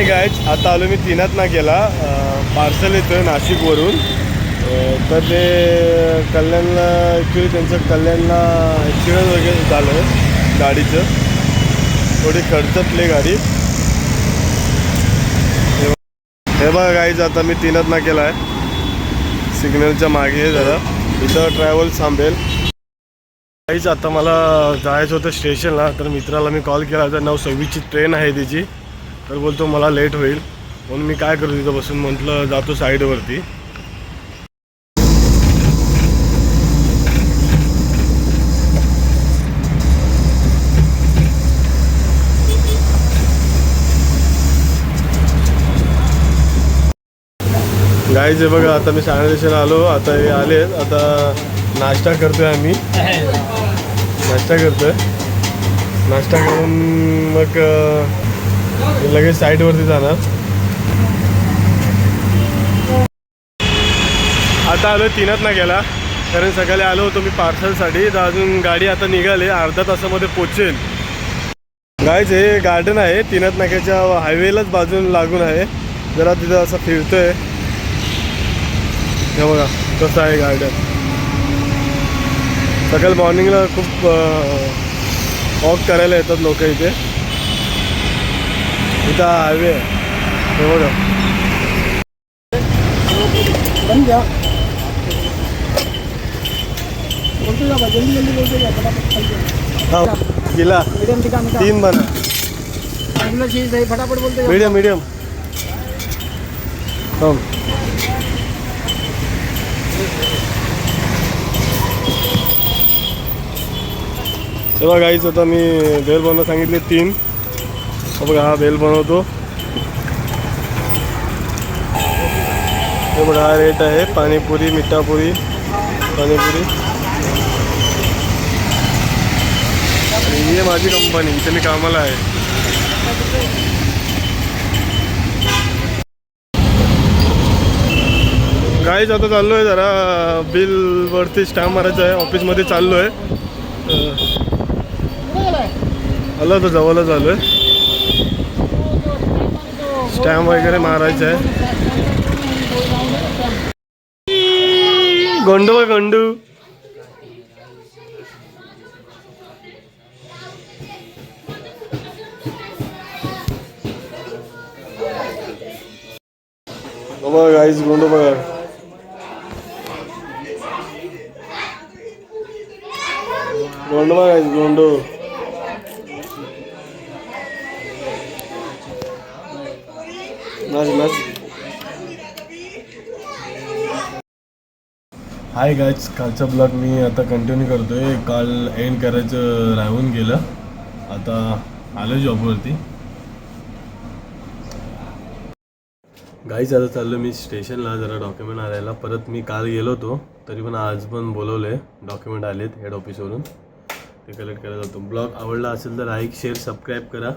Hi guys आता आलो मी तीनात ना गेला पार्सल येतं नाशिकवरून. तर ते कल्याणला ॲक्च्युली त्यांचं कल्याणला ॲक्सिडेंट वगैरे झालं गाडीचं. थोडी खर्चतली गाडी. हे बघा गाईज आता मी तीनात ना केला आहे सिग्नलच्या मागे जरा. इथं ट्रॅव्हल थांबेल. काहीच आता मला जायचं होतं स्टेशनला तर मित्राला मी कॉल केला होता. नऊ सव्वीसची ट्रेन आहे तिची. तर बोलतो मला लेट होईल. म्हणून मी काय करू तिथं बसून? म्हटलं जातो साईडवरती. गायचे बघा आता मी सांगली स्टेशन आलो. आता हे आले. आता नाश्ता करतोय आम्ही. नाश्ता करतोय. नाश्ता करून मग लगेच साईडवरती जाणार. आता आलो तीनात ना गेला. कारण सकाळी आलो होतो मी पार्सलसाठी. तर अजून गाडी आता निघाली. अर्धा तासामध्ये पोचेल. गायच हे गार्डन आहे. तीनात नाक्याच्या हायवेलाच बाजून लागून आहे. जरा तिथं असं फिरतोय. हे बघा कसं आहे गार्डन सकाळ मॉर्निंगला खूप वॉक करायला येतात लोक इथे. इथं हायवे हे बन गया बोलते जल्दी जल्दी फटाफट हा गिला. मीडियम तीन बना चीज है फटाफट बोलते. Medium medium. हो. तेव्हा गाईच आता मी बेल बनवायला सांगितले तीन. हा बघा हा बेल बनवतो. हे बघा हा रेट आहे. पाणीपुरी मिठापुरी पाणीपुरी. आणि ही आहे माझी कंपनी इथे मी कामाला आहे. काहीच आता चाललो आहे जरा बिलवरती स्टॅम्प मारायचं आहे. ऑफिसमध्ये चाललो आहे आलं तर जवळच आलो आहे स्टॅम्प वगैरे मारायचं आहे. गोंडू गोंडू. बघा गाईज गोंडू बघा. गोंडू बघा गोंडू. हाय गाईज कालचा ब्लॉग मी आता कंटिन्यू करतोय. काल एंड करायचं राहून गेलं. आता आलो जॉबवरती गाईच आता चाललो मी स्टेशनला जरा डॉक्युमेंट आणायला. परत मी काल गेलो होतो. तरी पण आज पण बोलवले डॉक्युमेंट आलेत हेड ऑफिसवरून ते कलेक्ट करायला जातो ब्लॉग आवडला असेल तर लाईक शेअर सबस्क्राईब करा.